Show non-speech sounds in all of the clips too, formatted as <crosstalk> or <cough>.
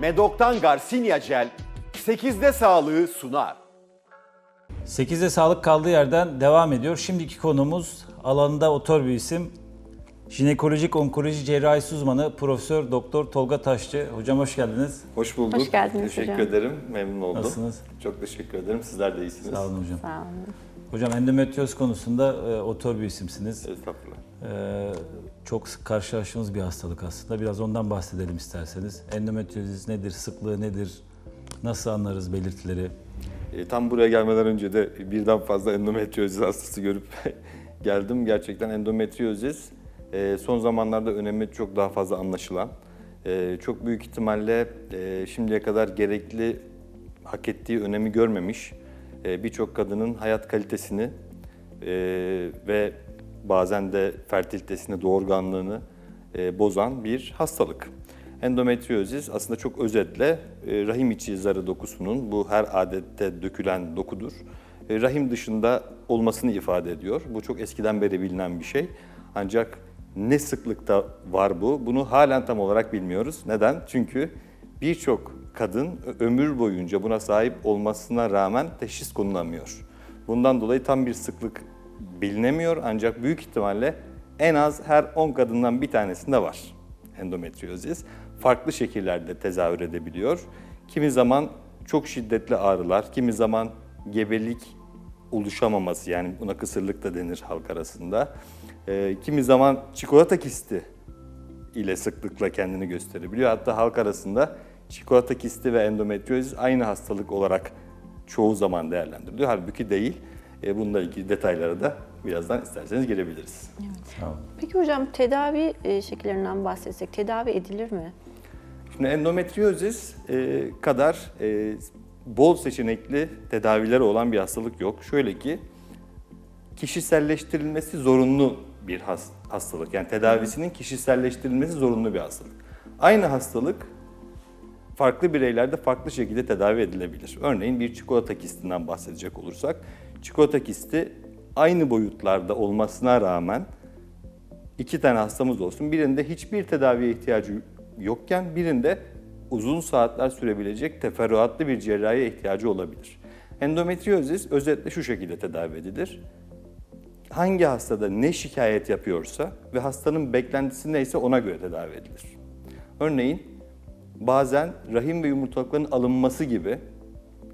Medok'tan Garcinia Gel 8'de sağlığı sunar. 8'de sağlık kaldığı yerden devam ediyor. Şimdiki konumuz alanında otor bir isim. Jinekolojik onkoloji cerrahisi uzmanı Profesör Doktor Tolga Taşçı. Hocam hoş geldiniz. Hoş bulduk. Hoş geldiniz Teşekkür hocam. ederim. Memnun oldum. Nasılsınız? Çok teşekkür ederim. Sizler de iyisiniz. Sağ olun hocam. Sağ olun. Hocam endometrioz konusunda e, otor bir isimsiniz. Estağfurullah. E, çok sık karşılaştığımız bir hastalık aslında. Biraz ondan bahsedelim isterseniz. Endometriozis nedir, sıklığı nedir, nasıl anlarız belirtileri? E, tam buraya gelmeden önce de birden fazla endometriozis hastası görüp <laughs> geldim. Gerçekten endometriozis e, son zamanlarda önemi çok daha fazla anlaşılan. e, çok büyük ihtimalle e, şimdiye kadar gerekli hak ettiği önemi görmemiş birçok kadının hayat kalitesini e, ve bazen de fertilitesini, doğurganlığını e, bozan bir hastalık. Endometriozis aslında çok özetle e, rahim içi zarı dokusunun bu her adette dökülen dokudur. E, rahim dışında olmasını ifade ediyor. Bu çok eskiden beri bilinen bir şey. Ancak ne sıklıkta var bu? Bunu halen tam olarak bilmiyoruz. Neden? Çünkü birçok kadın ömür boyunca buna sahip olmasına rağmen teşhis konulamıyor. Bundan dolayı tam bir sıklık bilinemiyor ancak büyük ihtimalle en az her 10 kadından bir tanesinde var endometriozis. Farklı şekillerde tezahür edebiliyor. Kimi zaman çok şiddetli ağrılar, kimi zaman gebelik oluşamaması yani buna kısırlık da denir halk arasında. Ee, kimi zaman çikolata kisti ile sıklıkla kendini gösterebiliyor. Hatta halk arasında çikolata kisti ve endometriozis aynı hastalık olarak çoğu zaman değerlendiriliyor. Halbuki değil. E, bununla ilgili detaylara da birazdan isterseniz gelebiliriz. Sağ olun. Peki hocam tedavi e, şekillerinden bahsetsek tedavi edilir mi? Şimdi endometriozis e, kadar e, bol seçenekli tedavileri olan bir hastalık yok. Şöyle ki kişiselleştirilmesi zorunlu bir has- hastalık. Yani tedavisinin kişiselleştirilmesi zorunlu bir hastalık. Aynı hastalık farklı bireylerde farklı şekilde tedavi edilebilir. Örneğin bir çikolata kistinden bahsedecek olursak, çikolata kisti aynı boyutlarda olmasına rağmen iki tane hastamız olsun. Birinde hiçbir tedaviye ihtiyacı yokken birinde uzun saatler sürebilecek teferruatlı bir cerrahiye ihtiyacı olabilir. Endometriozis özetle şu şekilde tedavi edilir. Hangi hastada ne şikayet yapıyorsa ve hastanın beklentisi neyse ona göre tedavi edilir. Örneğin bazen rahim ve yumurtalıkların alınması gibi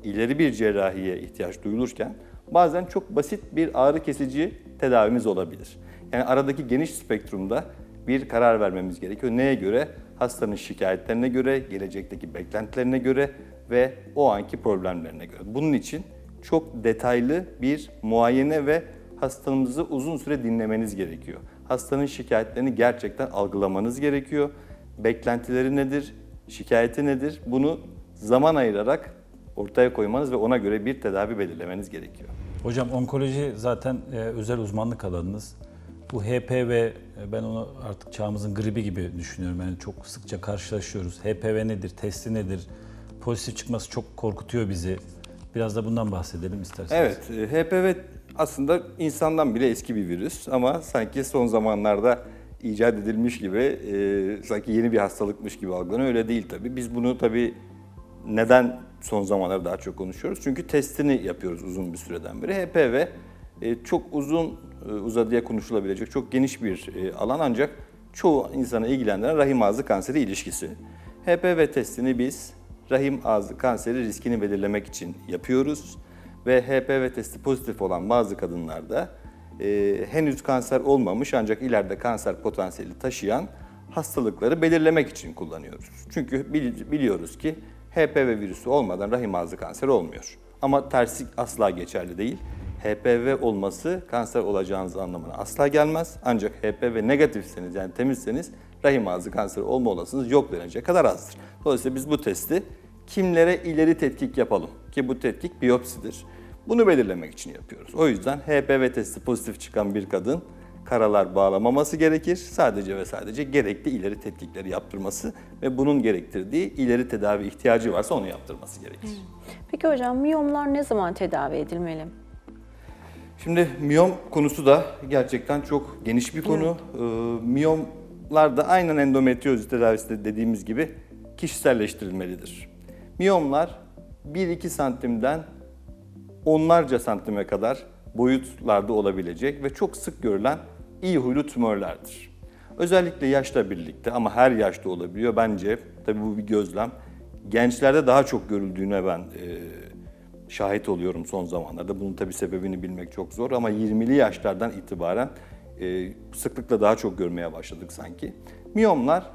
ileri bir cerrahiye ihtiyaç duyulurken bazen çok basit bir ağrı kesici tedavimiz olabilir. Yani aradaki geniş spektrumda bir karar vermemiz gerekiyor. Neye göre? Hastanın şikayetlerine göre, gelecekteki beklentilerine göre ve o anki problemlerine göre. Bunun için çok detaylı bir muayene ve hastanızı uzun süre dinlemeniz gerekiyor. Hastanın şikayetlerini gerçekten algılamanız gerekiyor. Beklentileri nedir? Şikayeti nedir? Bunu zaman ayırarak ortaya koymanız ve ona göre bir tedavi belirlemeniz gerekiyor. Hocam onkoloji zaten e, özel uzmanlık alanınız. Bu HPV e, ben onu artık çağımızın gribi gibi düşünüyorum. Yani çok sıkça karşılaşıyoruz. HPV nedir, testi nedir? Pozitif çıkması çok korkutuyor bizi. Biraz da bundan bahsedelim isterseniz. Evet, e, HPV aslında insandan bile eski bir virüs ama sanki son zamanlarda icat edilmiş gibi, e, sanki yeni bir hastalıkmış gibi algılanıyor. Öyle değil tabii. Biz bunu tabii neden son zamanlarda daha çok konuşuyoruz? Çünkü testini yapıyoruz uzun bir süreden beri. HPV e, çok uzun e, uzadıya konuşulabilecek çok geniş bir e, alan ancak çoğu insana ilgilendiren rahim ağzı kanseri ilişkisi. HPV testini biz rahim ağzı kanseri riskini belirlemek için yapıyoruz ve HPV testi pozitif olan bazı kadınlarda e, henüz kanser olmamış ancak ileride kanser potansiyeli taşıyan hastalıkları belirlemek için kullanıyoruz. Çünkü bil- biliyoruz ki HPV virüsü olmadan rahim ağzı kanseri olmuyor. Ama tersi asla geçerli değil. HPV olması kanser olacağınız anlamına asla gelmez. Ancak HPV negatifseniz yani temizseniz rahim ağzı kanseri olma olasılığınız yok denecek kadar azdır. Dolayısıyla biz bu testi kimlere ileri tetkik yapalım ki bu tetkik biyopsidir. Bunu belirlemek için yapıyoruz. O yüzden HPV testi pozitif çıkan bir kadın karalar bağlamaması gerekir. Sadece ve sadece gerekli ileri tetkikleri yaptırması ve bunun gerektirdiği ileri tedavi ihtiyacı varsa onu yaptırması gerekir. Peki hocam miyomlar ne zaman tedavi edilmeli? Şimdi miyom konusu da gerçekten çok geniş bir konu. Ee, miyomlar da aynen endometriozis tedavisinde dediğimiz gibi kişiselleştirilmelidir. Miyomlar 1-2 santimden onlarca santime kadar boyutlarda olabilecek ve çok sık görülen iyi huylu tümörlerdir. Özellikle yaşla birlikte ama her yaşta olabiliyor. Bence tabii bu bir gözlem. Gençlerde daha çok görüldüğüne ben e, şahit oluyorum son zamanlarda. Bunun tabii sebebini bilmek çok zor ama 20'li yaşlardan itibaren e, sıklıkla daha çok görmeye başladık sanki. Miyomlar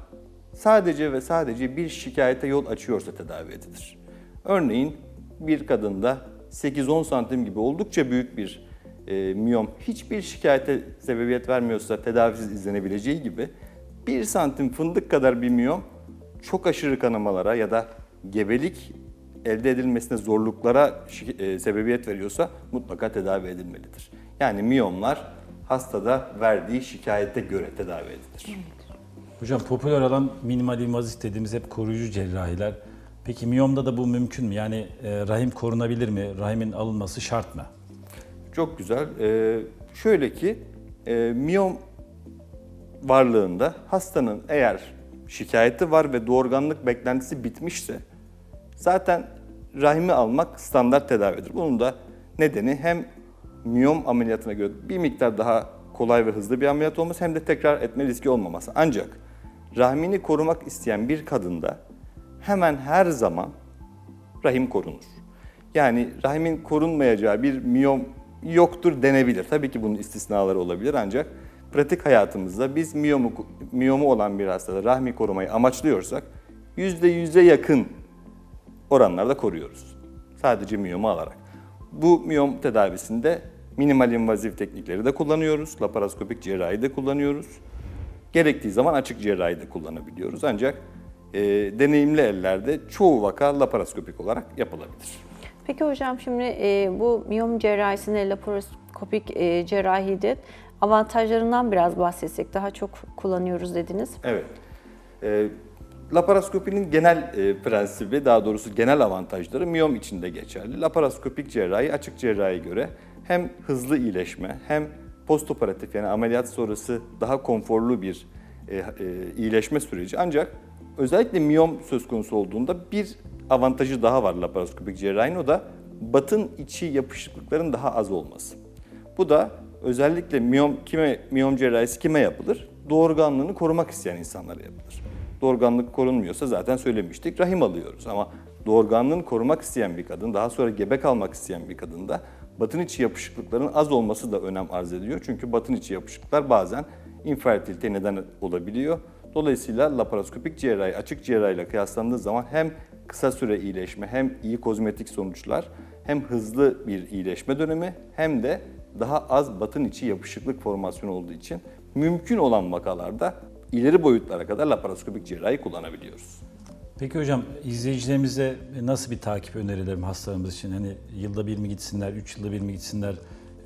sadece ve sadece bir şikayete yol açıyorsa tedavi edilir. Örneğin bir kadında 8-10 santim gibi oldukça büyük bir e, miyom hiçbir şikayete sebebiyet vermiyorsa tedavisiz izlenebileceği gibi 1 santim fındık kadar bir miyom çok aşırı kanamalara ya da gebelik elde edilmesine zorluklara e, sebebiyet veriyorsa mutlaka tedavi edilmelidir. Yani miyomlar hastada verdiği şikayete göre tedavi edilir. Hocam popüler olan minimal invazif dediğimiz hep koruyucu cerrahiler. Peki miyomda da bu mümkün mü? Yani e, rahim korunabilir mi? Rahimin alınması şart mı? Çok güzel. Ee, şöyle ki e, miyom varlığında hastanın eğer şikayeti var ve doğurganlık beklentisi bitmişse zaten rahimi almak standart tedavidir. Bunun da nedeni hem miyom ameliyatına göre bir miktar daha kolay ve hızlı bir ameliyat olması hem de tekrar etme riski olmaması. Ancak rahmini korumak isteyen bir kadında hemen her zaman rahim korunur. Yani rahimin korunmayacağı bir miyom yoktur denebilir. Tabii ki bunun istisnaları olabilir ancak pratik hayatımızda biz miyomu, miyomu olan bir hastada rahmi korumayı amaçlıyorsak %100'e yakın oranlarda koruyoruz. Sadece miyomu alarak. Bu miyom tedavisinde minimal invazif teknikleri de kullanıyoruz. Laparoskopik cerrahi de kullanıyoruz. Gerektiği zaman açık cerrahi de kullanabiliyoruz. Ancak e, deneyimli ellerde çoğu vaka laparoskopik olarak yapılabilir. Peki hocam şimdi e, bu miyom cerrahisinde laparoskopik e, cerrahide avantajlarından biraz bahsetsek. Daha çok kullanıyoruz dediniz. Evet. E, laparoskopinin genel e, prensibi, daha doğrusu genel avantajları miyom içinde geçerli. Laparoskopik cerrahi açık cerrahi göre hem hızlı iyileşme hem postoperatif yani ameliyat sonrası daha konforlu bir e, e, iyileşme süreci. Ancak özellikle miyom söz konusu olduğunda bir avantajı daha var laparoskopik cerrahinin o da batın içi yapışıklıkların daha az olması. Bu da özellikle miyom kime miyom cerrahisi kime yapılır? Doğurganlığını korumak isteyen insanlara yapılır. Doğurganlık korunmuyorsa zaten söylemiştik rahim alıyoruz ama doğurganlığını korumak isteyen bir kadın, daha sonra gebe kalmak isteyen bir kadında batın içi yapışıklıkların az olması da önem arz ediyor. Çünkü batın içi yapışıklıklar bazen infertilite neden olabiliyor. Dolayısıyla laparoskopik cerrahi açık cerrahiyle kıyaslandığı zaman hem kısa süre iyileşme hem iyi kozmetik sonuçlar hem hızlı bir iyileşme dönemi hem de daha az batın içi yapışıklık formasyonu olduğu için mümkün olan vakalarda ileri boyutlara kadar laparoskopik cerrahi kullanabiliyoruz. Peki hocam izleyicilerimize nasıl bir takip önerilerim hastalarımız için? Hani yılda bir mi gitsinler, üç yılda bir mi gitsinler?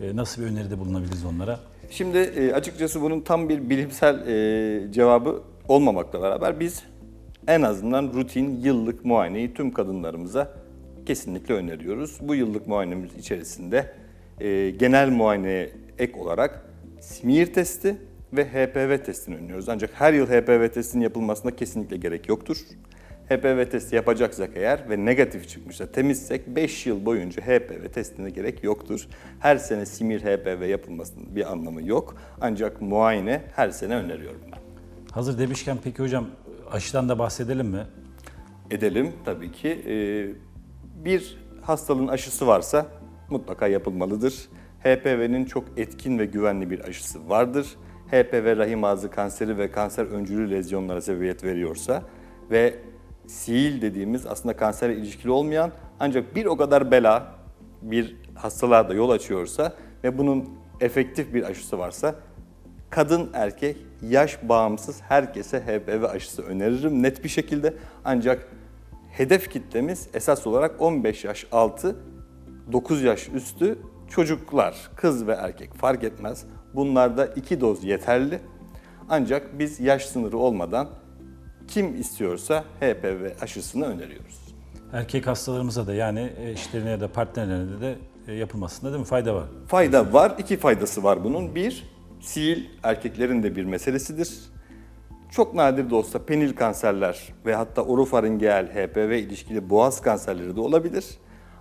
E, Nasıl bir öneride bulunabiliriz onlara? Şimdi e, açıkçası bunun tam bir bilimsel e, cevabı olmamakla beraber biz en azından rutin yıllık muayeneyi tüm kadınlarımıza kesinlikle öneriyoruz. Bu yıllık muayenemiz içerisinde e, genel muayeneye ek olarak smear testi ve HPV testini öneriyoruz. Ancak her yıl HPV testinin yapılmasına kesinlikle gerek yoktur. HPV testi yapacaksak eğer ve negatif çıkmışsa temizsek 5 yıl boyunca HPV testine gerek yoktur. Her sene simir HPV yapılmasının bir anlamı yok. Ancak muayene her sene öneriyorum ben. Hazır demişken peki hocam aşıdan da bahsedelim mi? Edelim tabii ki. Ee, Bir hastalığın aşısı varsa mutlaka yapılmalıdır. HPV'nin çok etkin ve güvenli bir aşısı vardır. HPV rahim ağzı kanseri ve kanser öncülü lezyonlara sebebiyet veriyorsa ve siil dediğimiz aslında kanserle ilişkili olmayan ancak bir o kadar bela bir hastalığa da yol açıyorsa ve bunun efektif bir aşısı varsa kadın erkek yaş bağımsız herkese HPV aşısı öneririm net bir şekilde. Ancak hedef kitlemiz esas olarak 15 yaş altı 9 yaş üstü çocuklar, kız ve erkek fark etmez. Bunlarda iki doz yeterli. Ancak biz yaş sınırı olmadan kim istiyorsa HPV aşısını öneriyoruz. Erkek hastalarımıza da yani eşlerine ya da partnerlerine de e, yapılmasında değil mi fayda var? Fayda var, iki faydası var bunun. Bir, sil erkeklerin de bir meselesidir. çok nadir de olsa penil kanserler ve hatta orofaringeal HPV ilişkili boğaz kanserleri de olabilir.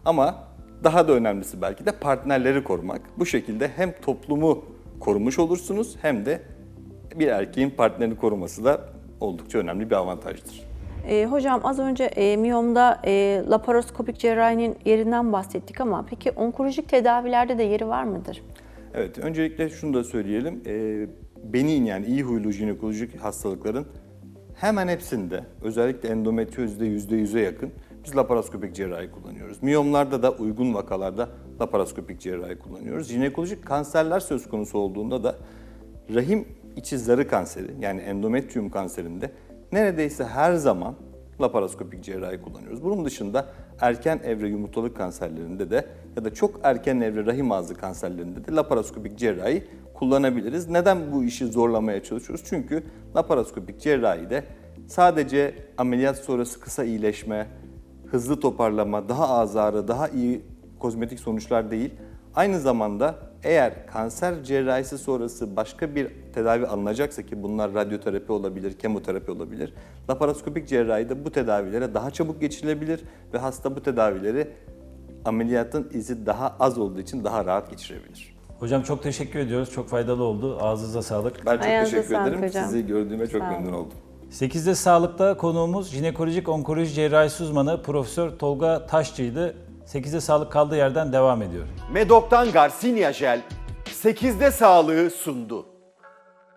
Ama daha da önemlisi belki de partnerleri korumak. Bu şekilde hem toplumu korumuş olursunuz hem de bir erkeğin partnerini koruması da oldukça önemli bir avantajdır. E, hocam az önce e, miyomda e, laparoskopik cerrahinin yerinden bahsettik ama peki onkolojik tedavilerde de yeri var mıdır? Evet, öncelikle şunu da söyleyelim. Ee, benin yani iyi huylu jinekolojik hastalıkların hemen hepsinde, özellikle endometriozide %100'e yakın biz laparoskopik cerrahi kullanıyoruz. Miyomlarda da uygun vakalarda laparoskopik cerrahi kullanıyoruz. Jinekolojik kanserler söz konusu olduğunda da rahim içi zarı kanseri yani endometrium kanserinde neredeyse her zaman laparoskopik cerrahi kullanıyoruz. Bunun dışında erken evre yumurtalık kanserlerinde de ya da çok erken evre rahim ağzı kanserlerinde de laparoskopik cerrahi kullanabiliriz. Neden bu işi zorlamaya çalışıyoruz? Çünkü laparoskopik cerrahide sadece ameliyat sonrası kısa iyileşme, hızlı toparlama, daha az ağrı, daha iyi kozmetik sonuçlar değil. Aynı zamanda eğer kanser cerrahisi sonrası başka bir tedavi alınacaksa ki bunlar radyoterapi olabilir, kemoterapi olabilir. Laparoskopik cerrahide bu tedavilere daha çabuk geçilebilir ve hasta bu tedavileri ameliyatın izi daha az olduğu için daha rahat geçirebilir. Hocam çok teşekkür ediyoruz. Çok faydalı oldu. Ağzınıza sağlık. Ben çok Ayağınıza teşekkür ederim. hocam. Sizi gördüğüme çok memnun oldum. 8'de sağlıkta konuğumuz jinekolojik onkoloji cerrahisi uzmanı Profesör Tolga Taşçı'ydı. 8'de sağlık kaldığı yerden devam ediyor. Medok'tan Garcinia Jel 8'de sağlığı sundu.